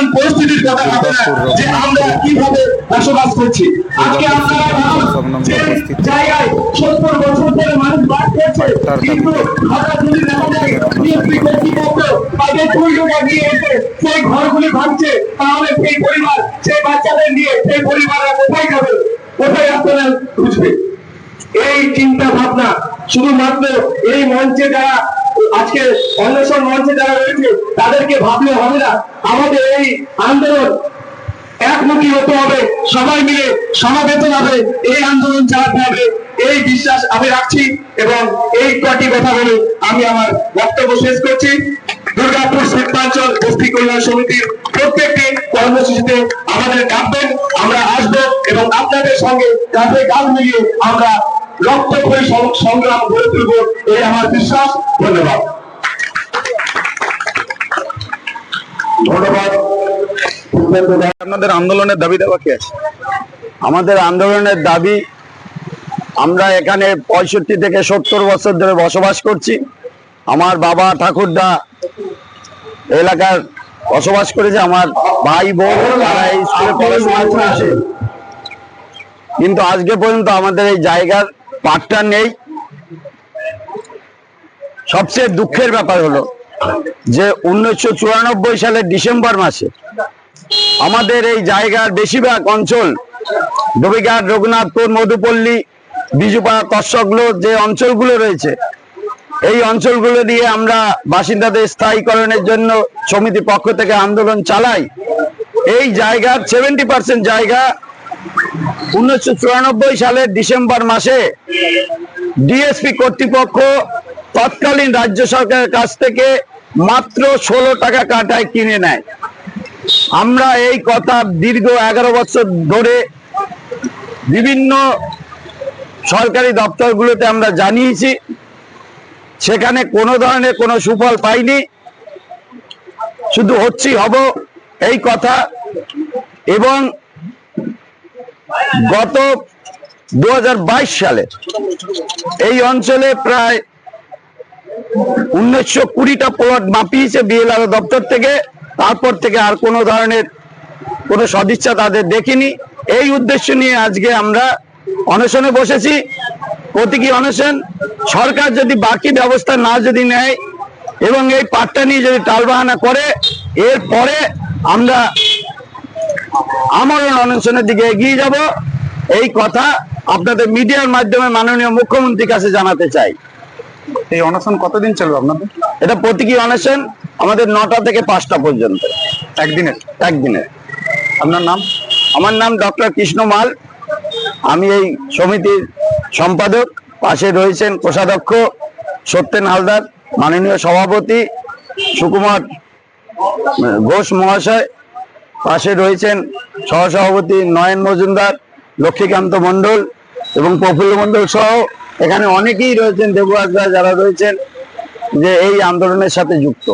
বর্তমান পরিস্থিতির কথা যে আমরা কীভাবে বসবাস করছি। আজকে আপনারা যে জায়গায় সত্তর বছর ধরে মানুষ বাস করছে কিন্তু হঠাৎ যদি দেখা যায় বিএনপি কর্তৃপক্ষ তাদের নিয়ে এসে সেই ঘরগুলি ভাঙছে তাহলে সেই পরিবার সেই বাচ্চাদের নিয়ে সেই পরিবাররা কোথায় যাবে? কোথায় আপনারা বুঝবে এই চিন্তা ভাবনা শুধুমাত্র এই মঞ্চে যারা আজকে অন্বেষণ মঞ্চে যারা রয়েছে, তাদেরকে ভাবলে হবে না, আমাদের এই আন্দোলন একমুখী হতে হবে। সবাই মিলে সমাবেত হবে এই আন্দোলন চালাতে হবে। এই বিশ্বাস আমি রাখছি এবং এই কটি কথা বলে আমি আমার বক্তব্য শেষ করছি। দুর্গাপুর শিল্পাঞ্চল বস্তি কল্যাণ সমিতির প্রত্যেকটি কর্মসূচিতে আমাদের ডাকবেন, আমরা আসব এবং আপনাদের সঙ্গে কাঁধে কাঁধ মিলিয়ে আমরা রক্ত করে সংগ্রাম গড়ে তুলব এই আমার বিশ্বাস। ধন্যবাদ। ধন্যবাদ। আপনাদের আন্দোলনের দাবি দেওয়া কি আছে? আমাদের আন্দোলনের দাবি আমরা এখানে পঁয়ষট্টি থেকে সত্তর বছর ধরে বসবাস করছি। আমার বাবা ঠাকুরদা এলাকার বসবাস করেছে আমার ভাই বোন তারা এই স্কুলে পড়াশোনা করেছে। কিন্তু আজকে পর্যন্ত আমাদের এই জায়গার পাটটা নেই। সবচেয়ে দুঃখের ব্যাপার হলো যে উনিশশো চুরানব্বই সালের ডিসেম্বর মাসে আমাদের এই জায়গার বেশিরভাগ অঞ্চল ডবিঘাট রঘুনাথপুর, মধুপল্লী, বিজুপাড়া কর্ষকগুলো যে অঞ্চলগুলো রয়েছে, এই অঞ্চলগুলো দিয়ে আমরা বাসিন্দাদের স্থায়ীকরণের জন্য সমিতি পক্ষ থেকে আন্দোলন চালাই। এই জায়গার সেভেন্টি পার্সেন্ট জায়গা উনিশশো চুরানব্বই সালের ডিসেম্বর মাসে ডিএসপি কর্তৃপক্ষ তৎকালীন রাজ্য সরকারের কাছ থেকে মাত্র ষোলো টাকা কাটায় কিনে নেয়। আমরা এই কথা দীর্ঘ এগারো বছর ধরে বিভিন্ন সরকারি দপ্তরগুলোতে আমরা জানিয়েছি। সেখানে কোনো ধরনের কোনো সুফল পাইনি। শুধু হচ্ছি হব এই কথা এবং গত দু সালে এই অঞ্চলে প্রায় উনিশশো কুড়িটা প্লট মাপিয়েছে বিএলআর দপ্তর থেকে। তারপর থেকে আর কোনো ধরনের কোনো সদিচ্ছা তাদের দেখিনি। এই উদ্দেশ্য নিয়ে আজকে আমরা অনশনে বসেছি। প্রতীকী অনশন, সরকার যদি বাকি ব্যবস্থা না যদি নেয় এবং এই পাটটা নিয়ে যদি টালবাহানা করে, এরপরে আমরা আমরণ অনশনের দিকে এগিয়ে যাব। এই কথা আপনাদের মিডিয়ার মাধ্যমে মাননীয় মুখ্যমন্ত্রীর কাছে জানাতে চাই। এই অনশন কতদিন চলবে আপনাদের? এটা প্রতীকী অনশন আমাদের নটা থেকে পাঁচটা পর্যন্ত। একদিনের? একদিনের। আপনার নাম? আমার নাম ডক্টর কৃষ্ণ মাল। আমি এই সমিতির সম্পাদক। পাশে রয়েছেন কোষাধ্যক্ষ সত্যেন হালদার মাননীয় সভাপতি সুকুমার ঘোষ মহাশয়। পাশে রয়েছেন সহসভাপতি নয়ন মজুমদার, লক্ষ্মীকান্ত মণ্ডল এবং প্রফুল্ল মণ্ডল সহ এখানে অনেকেই রয়েছেন দেবরাজরা যারা রয়েছেন যে এই আন্দোলনের সাথে যুক্ত।